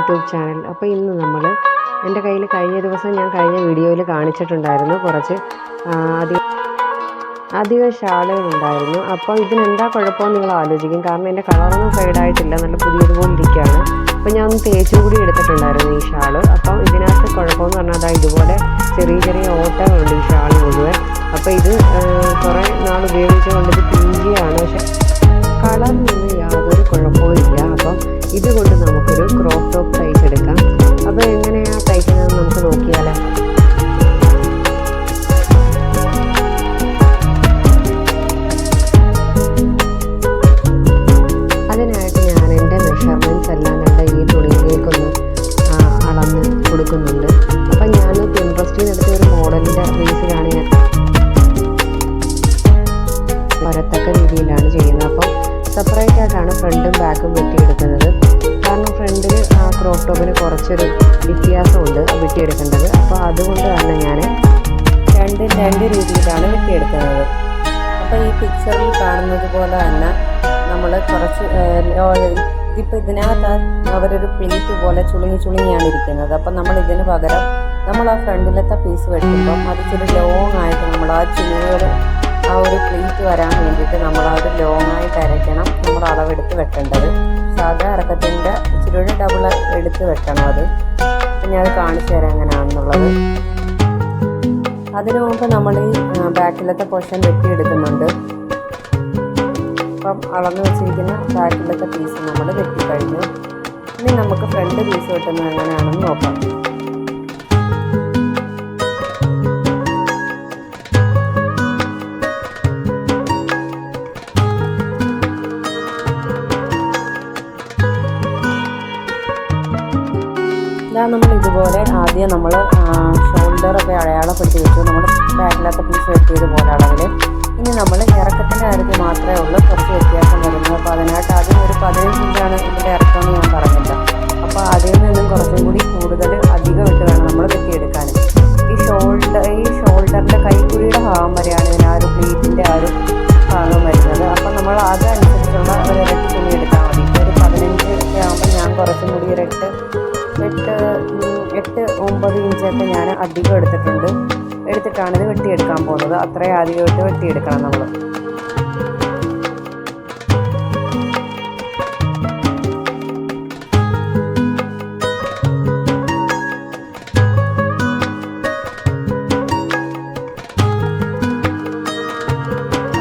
YouTube channel. അപ്പോൾ ഇന്ന് നമ്മൾ എന്റെ കയ്യിൽ കഴിഞ്ഞ ദിവസം ഞാൻ കഴിഞ്ഞ വീഡിയോയിൽ കാണിച്ചിട്ടുണ്ടായിരുന്നു കുറച്ച് അധികം അധികം ഷാളുകളുണ്ടായിരുന്നു അപ്പോൾ ഇതിനെന്താ കുഴപ്പമെന്ന് നിങ്ങൾ ആലോചിക്കും. കാരണം എന്റെ കളറൊന്നും ഫെയ്ഡായിട്ടില്ല നല്ല പുതിയതുപോലെ ഇരിക്കുകയാണ്. അപ്പോൾ ഞാൻ ഒന്ന് തേച്ചും കൂടി എടുത്തിട്ടുണ്ടായിരുന്നു ഈ ഷാൾ. അപ്പോൾ ഇതിനകത്ത് കുഴപ്പമെന്ന് പറഞ്ഞാൽ അതാ ഇതുപോലെ ചെറിയ ചെറിയ ഓട്ടകളുണ്ട് ഈ ഷാൾ മുഴുവൻ. അപ്പോൾ ഇത് കുറേ നാൾ ഉപയോഗിച്ചുകൊണ്ട് ഇത് പിഞ്ചിയാണ് പക്ഷെ കളറിനൊന്നും യാതൊരു കുഴപ്പവും പിക്ചറിൽ കാണുന്നത് പോലെ തന്നെ നമ്മൾ കുറച്ച് ഇതിപ്പോൾ ഇതിനകത്ത് അവരൊരു പ്ലേറ്റ് പോലെ ചുളുങ്ങി ചുളുങ്ങിയാണ് ഇരിക്കുന്നത്. അപ്പം നമ്മൾ ഇതിന് പകരം നമ്മൾ ആ ഫ്രണ്ടിലത്തെ പീസ് വെട്ടുമ്പം അത് ഇച്ചിരി ലോങ് ആയിട്ട് നമ്മൾ ആ ചുളുകൾ ആ ഒരു പ്ലേറ്റ് വരാൻ വേണ്ടിയിട്ട് നമ്മൾ ഒരു ലോങ് ആയിട്ട് അരയ്ക്കണം. നമ്മൾ അളവെടുത്ത് വെട്ടേണ്ടത്. സാധാ ഇറക്കത്തിന്റെ ഇച്ചിരി ഡബിൾ എടുത്ത് വെട്ടണം അത്. പിന്നെ അത് കാണിച്ചു തരാം എങ്ങനെയാണെന്നുള്ളത് അതിനു മുമ്പ് നമ്മൾ ഈ ബാക്കിലത്തെ പോർഷൻ വെട്ടിയെടുക്കുന്നുണ്ട്. അപ്പം അളന്ന് വെച്ചിരിക്കുന്ന ബാക്കിലത്തെ പീസ് നമ്മൾ വെട്ടിക്കഴിഞ്ഞു. ഇനി നമുക്ക് ഫ്രണ്ട് പീസ് വെട്ടുന്നത് എങ്ങനെയാണെന്ന് നോക്കാം. നമ്മൾ ഇതുപോലെ ആദ്യം നമ്മൾ ഷോൾഡറൊക്കെ അടയാളപ്പെടുത്തി വെച്ചു. നമ്മൾ ബാക്കിലത്തെ പീസ് വെട്ടിയതുപോലെ അളവിൽ ഇനി നമ്മൾ ഇറക്കത്തിന്റെ കാര്യത്തിൽ മാത്രമേ ഉള്ളൂ. കുറച്ച് വ്യത്യാസം വരുന്നത് അപ്പോൾ അതിനായിട്ട് ആദ്യം ഒരു പതിനഞ്ച് അധികം എടുത്തിട്ടുണ്ട്. എടുത്തിട്ടാണ് ഇത് വെട്ടിയെടുക്കാൻ പോകുന്നത്. അത്രയും അധികമായിട്ട് വെട്ടിയെടുക്കണം നമ്മൾ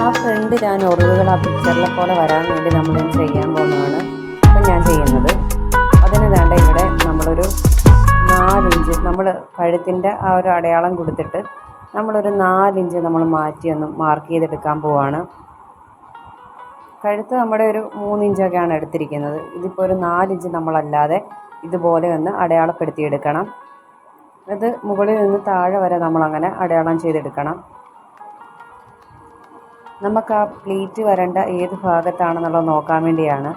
ആ ഫ്രണ്ട് ഞാൻ ഒറിവുകൾ ആ പിക്ചറിലെ പോലെ വരാൻ വേണ്ടി നമ്മൾ ചെയ്യാൻ പോകുന്നതാണ്. അപ്പം ഞാൻ ചെയ്യുന്നത്. നാലിഞ്ച് നമ്മൾ കഴുത്തിന്റെ ആ ഒരു അടയാളം കൊടുത്തിട്ട് നമ്മളൊരു നാലിഞ്ച് നമ്മൾ മാറ്റി ഒന്ന് മാർക്ക് ചെയ്തെടുക്കാൻ പോവാണ്. കഴുത്ത് നമ്മുടെ ഒരു മൂന്നിഞ്ചൊക്കെയാണ് എടുത്തിരിക്കുന്നത്. ഇതിപ്പോൾ ഒരു നാലിഞ്ച് നമ്മളല്ലാതെ ഇതുപോലെ ഒന്ന് അടയാളപ്പെടുത്തിയെടുക്കണം. അത് മുകളിൽ നിന്ന് താഴെ വരെ നമ്മളങ്ങനെ അടയാളം ചെയ്തെടുക്കണം. നമുക്ക് ആ പ്ലീറ്റ് വരേണ്ട ഏത് ഭാഗത്താണെന്നുള്ളത് നോക്കാൻ വേണ്ടിയാണ്.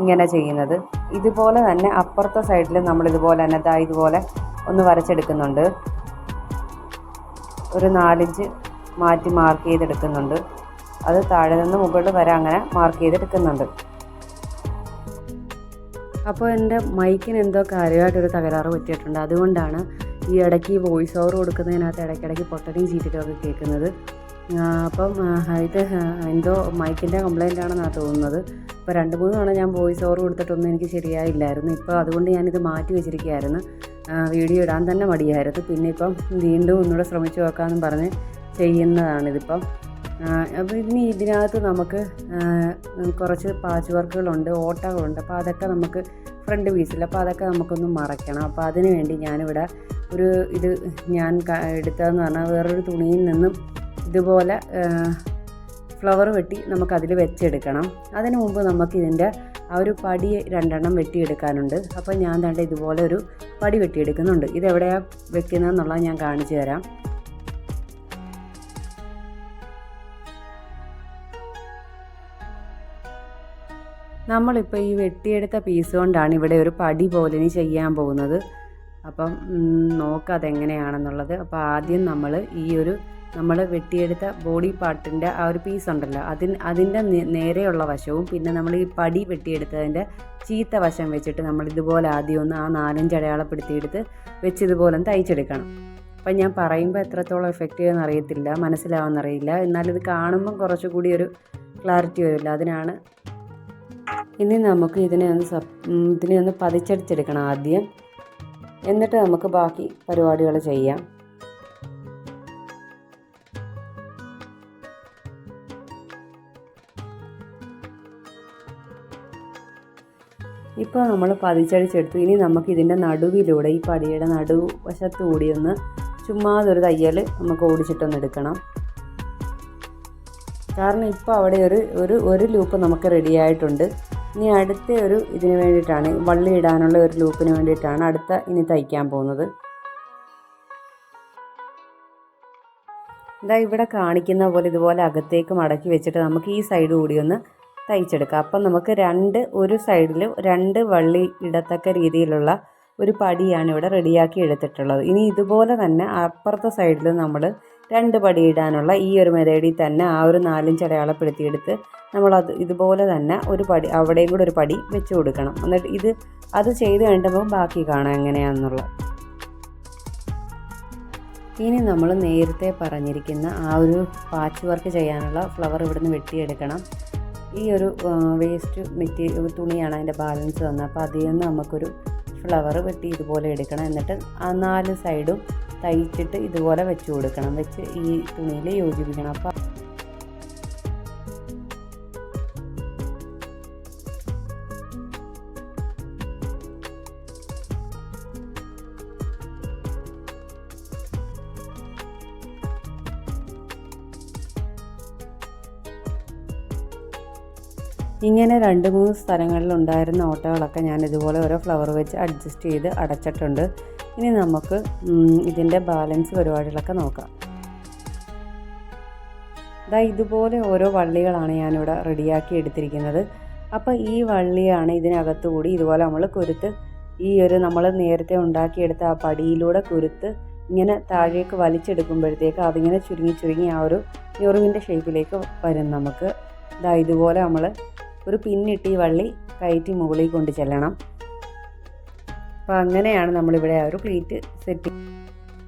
ഇങ്ങനെ ചെയ്യുന്നത്. ഇതുപോലെ തന്നെ അപ്പുറത്തെ സൈഡിൽ നമ്മൾ ഇതുപോലെ തന്നെ ദാ ഇതുപോലെ ഒന്ന് വരച്ചെടുക്കുന്നുണ്ട്. ഒരു നാലിഞ്ച് മാറ്റി മാർക്ക് ചെയ്തെടുക്കുന്നുണ്ട്. അത് താഴെ നിന്ന് മുകളിൽ വരെ അങ്ങനെ മാർക്ക് ചെയ്തെടുക്കുന്നുണ്ട്. അപ്പോൾ എന്റെ മൈക്കിന് എന്തോ കാര്യമായിട്ടൊരു തകരാറ് പറ്റിയിട്ടുണ്ട്. അതുകൊണ്ടാണ് ഈ ഇടയ്ക്ക് വോയിസ് ഓവർ കൊടുക്കുന്നതിനകത്ത് ഇടയ്ക്കിടയ്ക്ക് പൊട്ടനെയും ചീറ്റിട്ടും ഒക്കെ കേൾക്കുന്നത്. അപ്പം ഇത് എന്തോ മൈക്കിന്റെ കംപ്ലൈന്റ് ആണെന്നാണ് തോന്നുന്നത്. ഇപ്പോൾ രണ്ട് മൂന്ന് തവണ ഞാൻ വോയിസ് ഓവർ കൊടുത്തിട്ടൊന്നും എനിക്ക് ശരിയായില്ലായിരുന്നു. ഇപ്പോൾ അതുകൊണ്ട് ഞാനിത് മാറ്റി വെച്ചിരിക്കുകയായിരുന്നു. വീഡിയോ ഇടാൻ തന്നെ മടിയായിരുന്നു. പിന്നെ ഇപ്പം വീണ്ടും ഒന്നുകൂടെ ശ്രമിച്ചു നോക്കാമെന്നും പറഞ്ഞ് ചെയ്യുന്നതാണിതിപ്പം. അപ്പോൾ ഇനി ഇതിനകത്ത് നമുക്ക് കുറച്ച് പാച്ച് വർക്കുകളുണ്ട് ഓട്ടകളുണ്ട്. അപ്പോൾ അതൊക്കെ നമുക്ക് ഫ്രണ്ട് പീസിൽ അപ്പോൾ അതൊക്കെ നമുക്കൊന്ന് മറയ്ക്കണം. അപ്പോൾ അതിന് വേണ്ടി ഞാനിവിടെ ഒരു ഇത് ഞാൻ എടുത്തതെന്ന് പറഞ്ഞാൽ വേറൊരു തുണിയിൽ നിന്നും ഇതുപോലെ ഫ്ലവർ വെട്ടി നമുക്കതിൽ വെച്ചെടുക്കണം. അതിനു മുമ്പ് നമുക്കിതിന്റെ ആ ഒരു പടി രണ്ടെണ്ണം വെട്ടിയെടുക്കാനുണ്ട്. അപ്പോൾ ഞാൻ തണ്ട ഇതുപോലെ ഒരു പടി വെട്ടിയെടുക്കുന്നുണ്ട്. ഇതെവിടെയാണ് വെക്കുന്നതെന്നുള്ളത് ഞാൻ കാണിച്ചു തരാം. നമ്മളിപ്പോൾ ഈ വെട്ടിയെടുത്ത പീസ് കൊണ്ടാണ് ഇവിടെ ഒരു പടി പോലെ ഇനി ചെയ്യാൻ പോകുന്നത്. അപ്പം നോക്കാം അതെങ്ങനെയാണെന്നുള്ളത്. അപ്പോൾ ആദ്യം നമ്മൾ ഈ ഒരു നമ്മൾ വെട്ടിയെടുത്ത ബോഡി പാർട്ടിന്റെ ആ ഒരു പീസ് ഉണ്ടല്ലോ. അതിന് അതിന്റെ നേരെയുള്ള വശവും പിന്നെ നമ്മൾ ഈ പടി വെട്ടിയെടുത്തതിന്റെ ചീത്ത വശം വെച്ചിട്ട് നമ്മൾ ഇതുപോലെ ആദ്യം ഒന്ന് ആ നാലഞ്ച് അടയാളപ്പെടുത്തിയെടുത്ത് വെച്ച് ഇതുപോലെ തയ്ച്ചെടുക്കണം. അപ്പം ഞാൻ പറയുമ്പോൾ എത്രത്തോളം എഫക്റ്റ് ചെയ്യുമെന്ന് അറിയത്തില്ല മനസ്സിലാവുമെന്നറിയില്ല. എന്നാലിത് കാണുമ്പം കുറച്ചുകൂടി ഒരു ക്ലാരിറ്റി വരില്ല. അതിനാണ് ഇനി നമുക്ക് ഇതിനെ ഒന്ന് സ ഇതിനെ ഒന്ന് പതിച്ചടിച്ചെടുക്കണം ആദ്യം. എന്നിട്ട് നമുക്ക് ബാക്കി പരിപാടികൾ ചെയ്യാം. ഇപ്പോൾ നമ്മൾ പതിച്ചടിച്ചെടുത്തു. ഇനി നമുക്ക് ഇതിന്റെ നടുവിലൂടെ ഈ പടിയുടെ നടുവശത്ത് കൂടി ഒന്ന് ചുമ്മാതൊരു തയ്യൽ നമുക്ക് ഓടിച്ചിട്ടൊന്ന് എടുക്കണം. കാരണം ഇപ്പോൾ അവിടെ ഒരു ഒരു ഒരു ലൂപ്പ് നമുക്ക് റെഡി ആയിട്ടുണ്ട്. ഇനി അടുത്ത ഒരു ഇതിന് വേണ്ടിയിട്ടാണ് വള്ളി ഇടാനുള്ള ഒരു ലൂപ്പിന് വേണ്ടിയിട്ടാണ് അടുത്ത ഇനി തയ്ക്കാൻ പോകുന്നത്. ഇതാ ഇവിടെ കാണിക്കുന്ന പോലെ ഇതുപോലെ അകത്തേക്ക് മടക്കി വെച്ചിട്ട് നമുക്ക് ഈ സൈഡ് കൂടി ഒന്ന് തയ്ച്ചെടുക്കാം അപ്പം നമുക്ക് രണ്ട് ഒരു സൈഡിൽ രണ്ട് വള്ളി ഇടത്തക്ക രീതിയിലുള്ള ഒരു പടിയാണ് ഇവിടെ റെഡിയാക്കി എടുത്തിട്ടുള്ളത്. ഇനി ഇതുപോലെ തന്നെ അപ്പുറത്തെ സൈഡിൽ നമ്മൾ രണ്ട് പടി ഇടാനുള്ള ഈ ഒരു മെതേഡിൽ തന്നെ ആ ഒരു നാലിഞ്ച് അടയാളപ്പെടുത്തിയെടുത്ത് നമ്മളത് ഇതുപോലെ തന്നെ ഒരു പടി അവിടെയും കൂടെ ഒരു പടി വെച്ച് കൊടുക്കണം. എന്നിട്ട് ഇത് അത് ചെയ്ത് കഴിഞ്ഞപ്പോൾ ബാക്കി കാണാം എങ്ങനെയാണെന്നുള്ളത് ഇനി നമ്മൾ നേരത്തെ പറഞ്ഞിരിക്കുന്ന ആ ഒരു പാച്ച് വർക്ക് ചെയ്യാനുള്ള ഫ്ലവർ ഇവിടുന്ന് വെട്ടിയെടുക്കണം. ഈ ഒരു വേസ്റ്റ് മെറ്റീരിയൽ തുണിയാണ് അതിന്റെ ബാലൻസ് വന്നത്. അപ്പോൾ അതിൽ നിന്ന് നമുക്കൊരു ഫ്ലവർ വെട്ടി ഇതുപോലെ എടുക്കണം. എന്നിട്ട് ആ നാല് സൈഡും തയ്ച്ചിട്ട് ഇതുപോലെ വെച്ച് കൊടുക്കണം. വെച്ച് ഈ തുണിയിൽ യോജിപ്പിക്കണം. അപ്പോൾ ഇങ്ങനെ രണ്ട് മൂന്ന് സ്ഥലങ്ങളിൽ ഉണ്ടായിരുന്ന ഓട്ടകളൊക്കെ ഞാൻ ഇതുപോലെ ഓരോ ഫ്ലവർ വെച്ച് അഡ്ജസ്റ്റ് ചെയ്ത് അടച്ചിട്ടുണ്ട്. ഇനി നമുക്ക് ഇതിന്റെ ബാലൻസ് പരിപാടികളൊക്കെ നോക്കാം. ഇതാ ഇതുപോലെ ഓരോ വള്ളികളാണ് ഞാനിവിടെ റെഡിയാക്കി എടുത്തിരിക്കുന്നത്. അപ്പോൾ ഈ വള്ളിയാണ് ഇതിനകത്ത് കൂടി ഇതുപോലെ നമ്മൾ കുരുത്ത് ഈ ഒരു നമ്മൾ നേരത്തെ ഉണ്ടാക്കിയെടുത്ത ആ പടിയിലൂടെ കുരുത്ത് ഇങ്ങനെ താഴേക്ക് വലിച്ചെടുക്കുമ്പോഴത്തേക്ക് അതിങ്ങനെ ചുരുങ്ങി ചുരുങ്ങി ആ ഒരു ഞൊറിവിന്റെ ഷേപ്പിലേക്ക് വരും നമുക്ക്. ഇതാ ഇതുപോലെ നമ്മൾ ഒരു പിന്നിട്ട് ഈ വള്ളി കയറ്റി മുകളിൽ കൊണ്ട് ചെല്ലണം. അപ്പോൾ അങ്ങനെയാണ് നമ്മളിവിടെ ആ ഒരു പ്ലേറ്റ് സെറ്റ്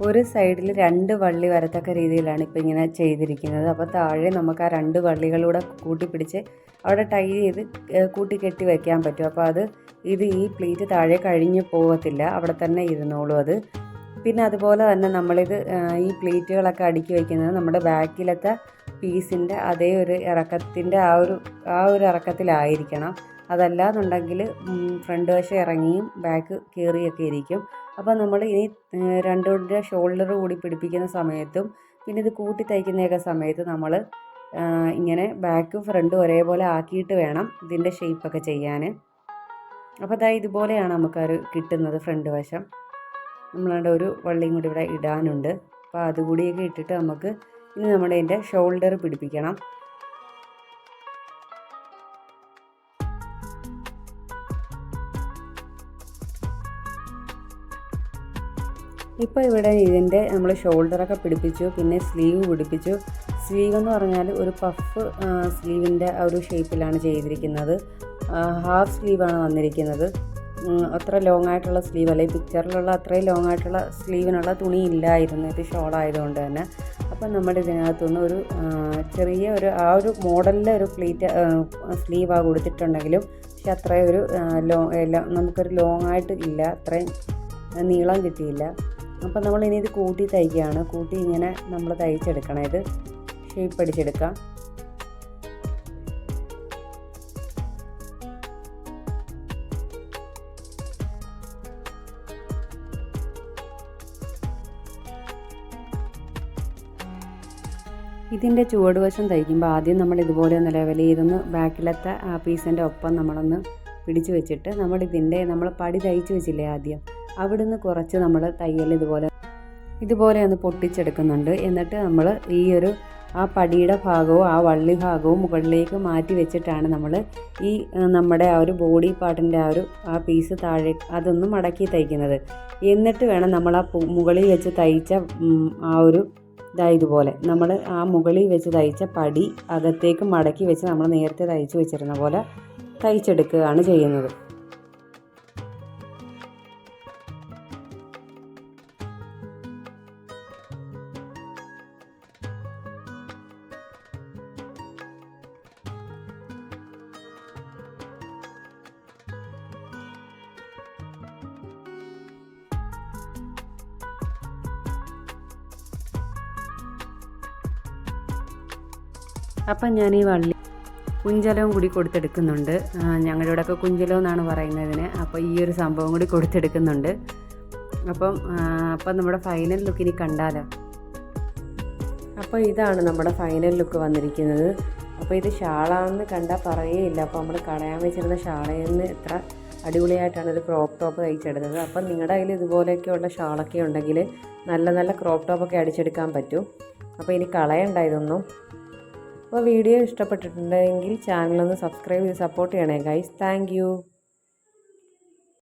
ഒരു സൈഡിൽ രണ്ട് വള്ളി വരത്തക്ക രീതിയിലാണ് ഇപ്പോൾ ഇങ്ങനെ ചെയ്തിരിക്കുന്നത്. അപ്പോൾ താഴെ നമുക്ക് ആ രണ്ട് വള്ളികളൂടെ കൂട്ടിപ്പിടിച്ച് അവിടെ ടൈ ചെയ്ത് കൂട്ടി കെട്ടി വെക്കാൻ പറ്റും. അപ്പോൾ അത് ഇത് ഈ പ്ലേറ്റ് താഴെ കഴിഞ്ഞ് പോകത്തില്ല അവിടെ തന്നെ ഇരുന്നോളും അത്. പിന്നെ അതുപോലെ തന്നെ നമ്മളിത് ഈ പ്ലേറ്റുകളൊക്കെ അടുക്കി വയ്ക്കുന്നത് നമ്മുടെ ബാക്കിലത്തെ പീസിന്റെ അതേ ഒരു ഇറക്കത്തിന്റെ ആ ഒരു ആ ഒരു ഇറക്കത്തിലായിരിക്കണം. അതല്ലാന്നുണ്ടെങ്കിൽ ഫ്രണ്ട് വശം ഇറങ്ങിയും ബാക്ക് കയറിയൊക്കെ ഇരിക്കും. അപ്പോൾ നമ്മൾ ഇനി രണ്ടുകൂടെ ഷോൾഡർ കൂടി പിടിപ്പിക്കുന്ന സമയത്തും പിന്നെ ഇത് കൂട്ടി തയ്ക്കുന്നതൊക്കെ സമയത്ത് നമ്മൾ ഇങ്ങനെ ബാക്കും ഫ്രണ്ടും ഒരേപോലെ ആക്കിയിട്ട് വേണം ഇതിന്റെ ഷേപ്പൊക്കെ ചെയ്യാൻ. അപ്പോൾ അതായത് ഇതുപോലെയാണ് നമുക്കൊരു കിട്ടുന്നത് ഫ്രണ്ട് വശം. നമ്മളുടെ ഒരു വള്ളിയും കൂടി ഇവിടെ ഇടാനുണ്ട്. അപ്പോൾ അതുകൂടിയൊക്കെ ഇട്ടിട്ട് നമുക്ക് ഇനി നമ്മുടെ ഇതിന്റെ ഷോൾഡർ പിടിപ്പിക്കണം. ഇപ്പോൾ ഇവിടെ ഇതിന്റെ നമ്മൾ ഷോൾഡറൊക്കെ പിടിപ്പിച്ചു പിന്നെ സ്ലീവ് പിടിപ്പിച്ചു. സ്ലീവ് എന്ന് പറഞ്ഞാൽ ഒരു പഫ് സ്ലീവിന്റെ ആ ഒരു ഷേപ്പിലാണ് ചെയ്തിരിക്കുന്നത്. ഹാഫ് സ്ലീവാണ് വന്നിരിക്കുന്നത്. അത്ര ലോങ് ആയിട്ടുള്ള സ്ലീവ് അല്ല. ഈ പിക്ചറിലുള്ള അത്രയും ലോങ് ആയിട്ടുള്ള സ്ലീവിനുള്ള തുണി ഇല്ലായിരുന്നു. ഇത് ഷോൾ ആയതുകൊണ്ട് തന്നെ. അപ്പം നമ്മുടെ ഇതിനകത്തുനിന്ന് ഒരു ചെറിയ ഒരു ആ ഒരു മോഡലിലെ ഒരു പ്ലീറ്റ് ആ കൊടുത്തിട്ടുണ്ടെങ്കിലും പക്ഷെ അത്രയും ഒരു ലോ നമുക്കൊരു ലോങ് ആയിട്ട് ഇല്ല. അത്രയും നീളം കിട്ടിയില്ല. അപ്പം നമ്മൾ ഇനി ഇത് കൂട്ടി തയ്ക്കുകയാണ് കൂട്ടി ഇങ്ങനെ നമ്മൾ തയ്ച്ചെടുക്കണം. ഇത് ഷേപ്പ് അടിച്ചെടുക്കാം. ഇതിന്റെ ചുവടുവശം തയ്ക്കുമ്പോൾ ആദ്യം നമ്മൾ ഇതുപോലെ ഒന്ന് ലെവൽ ചെയ്തൊന്ന് ബാക്കിലത്തെ ആ പീസിന്റെ ഒപ്പം നമ്മളൊന്ന് പിടിച്ചു വെച്ചിട്ട് നമ്മൾ ഇതിന്റെ നമ്മൾ പടി തയ്ച്ച് വെച്ചില്ലേ ആദ്യം അവിടുന്ന് കുറച്ച് നമ്മൾ തയ്യൽ ഇതുപോലെ ഇതുപോലെ ഒന്ന് പൊട്ടിച്ചെടുക്കുന്നുണ്ട്. എന്നിട്ട് നമ്മൾ ഈ ഒരു ആ പടിയുടെ ഭാഗവും ആ വള്ളി ഭാഗവും മുകളിലേക്ക് മാറ്റി വെച്ചിട്ടാണ് നമ്മൾ ഈ നമ്മുടെ ആ ഒരു ബോഡി പാർട്ടിന്റെ ആ ഒരു ആ പീസ് താഴെ അതൊന്ന് മടക്കി തയ്ക്കുന്നത്. എന്നിട്ട് വേണം നമ്മൾ ആ മുകളിൽ വെച്ച് തയ്ച്ച ആ ഒരു ഇതാ ഇതുപോലെ. നമ്മൾ ആ മുകളിൽ വെച്ച് തയ്ച്ച പടി അകത്തേക്ക് മടക്കി വെച്ച് നമ്മൾ നേരത്തെ തയ്ച്ച് വെച്ചിരുന്ന പോലെ തയ്ച്ചെടുക്കുകയാണ് ചെയ്യുന്നത്. അപ്പം ഞാൻ ഈ വള്ളി കുഞ്ചലവും കൂടി കൊടുത്തെടുക്കുന്നുണ്ട്. ഞങ്ങളുടെ ഇവിടെയൊക്കെ കുഞ്ചലം എന്നാണ് പറയുന്നതിന്. അപ്പോൾ ഈ ഒരു സംഭവം കൂടി കൊടുത്തെടുക്കുന്നുണ്ട്. അപ്പം അപ്പം നമ്മുടെ ഫൈനൽ ലുക്ക് ഇനി കണ്ടാലോ? അപ്പോൾ ഇതാണ് നമ്മുടെ ഫൈനൽ ലുക്ക് വന്നിരിക്കുന്നത്. അപ്പോൾ ഇത് ഷാളാണെന്ന് കണ്ടാൽ പറയുകയില്ല. അപ്പോൾ നമ്മൾ കളയാൻ വെച്ചിരുന്ന ഷാളയിൽ നിന്ന് എത്ര അടിപൊളിയായിട്ടാണ് ഒരു ക്രോപ്പ് ടോപ്പ് തയ്ച്ചെടുത്തത്. അപ്പം നിങ്ങളുടെ കയ്യിൽ ഇതുപോലെയൊക്കെയുള്ള ഷാളൊക്കെ ഉണ്ടെങ്കിൽ നല്ല നല്ല ക്രോപ്പ് ടോപ്പൊക്കെ അടിച്ചെടുക്കാൻ പറ്റും. അപ്പോൾ ഇനി കളയണ്ട ഇതൊന്നും. അപ്പോൾ വീഡിയോ ഇഷ്ടപ്പെട്ടിട്ടുണ്ടെങ്കിൽ ചാനലൊന്ന് സബ്സ്ക്രൈബ് ചെയ്ത് സപ്പോർട്ട് ചെയ്യണേ ഗൈസ് താങ്ക്